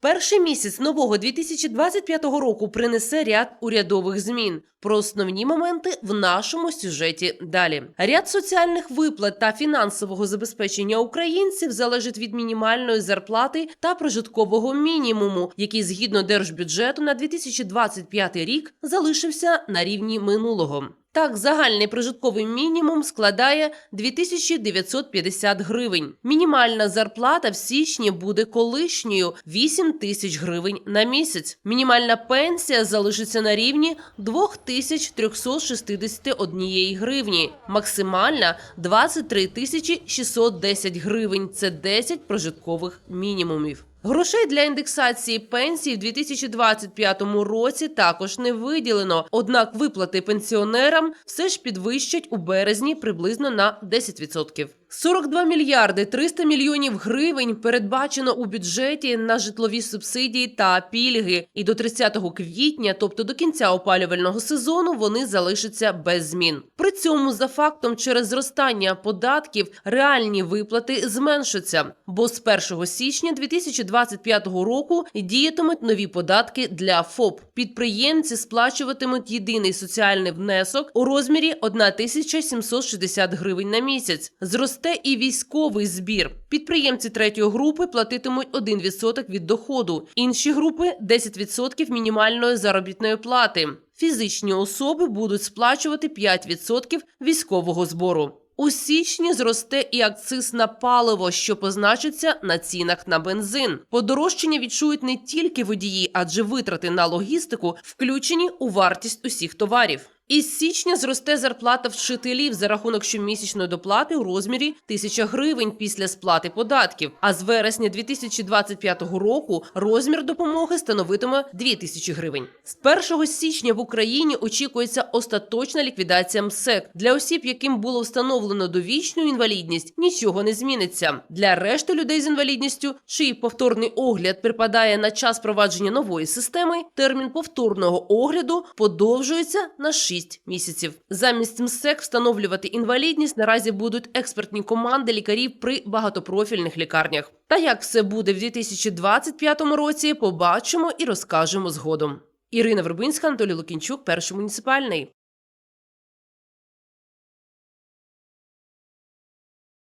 Перший місяць нового 2025 року принесе ряд урядових змін. Про основні моменти в нашому сюжеті далі. Ряд соціальних виплат та фінансового забезпечення українців залежить від мінімальної зарплати та прожиткового мінімуму, який згідно держбюджету на 2025 рік залишився на рівні минулого. Так, загальний прожитковий мінімум складає 2950 гривень. Мінімальна зарплата в січні буде колишньою 8 тисяч гривень на місяць. Мінімальна пенсія залишиться на рівні 2361 гривні. Максимальна 23 тисячі 610 гривень. Це 10 прожиткових мінімумів. Грошей для індексації пенсій в 2025 році також не виділено. Однак виплати пенсіонерам все ж підвищать у березні приблизно на 10%. 42 мільярди 300 мільйонів гривень передбачено у бюджеті на житлові субсидії та пільги. І до 30 квітня, тобто до кінця опалювального сезону, вони залишаться без змін. При цьому за фактом через зростання податків реальні виплати зменшаться, бо з 1 січня 2025 року діятимуть нові податки для ФОП. Підприємці сплачуватимуть єдиний соціальний внесок у розмірі 1760 гривень на місяць. Зросте і військовий збір. Підприємці третьої групи платитимуть 1% від доходу, інші групи 10% мінімальної заробітної плати. Фізичні особи будуть сплачувати 5% військового збору. У січні зросте і акциз на паливо, що позначиться на цінах на бензин. Подорожчання відчують не тільки водії, адже витрати на логістику включені у вартість усіх товарів. Із січня зросте зарплата вчителів за рахунок щомісячної доплати у розмірі 1000 гривень після сплати податків. А з вересня 2025 року розмір допомоги становитиме 2000 гривень. З 1 січня в Україні очікується остаточна ліквідація МСЕК. Для осіб, яким було встановлено довічну інвалідність, нічого не зміниться. Для решти людей з інвалідністю, чий повторний огляд припадає на час провадження нової системи, термін повторного огляду подовжується на 6 місяців. Замість МСЕК встановлювати інвалідність наразі будуть експертні команди лікарів при багатопрофільних лікарнях. Та як все буде в 2025 році, побачимо і розкажемо згодом. Ірина Вербинська, Анатолій Лукінчук, перший муніципальний.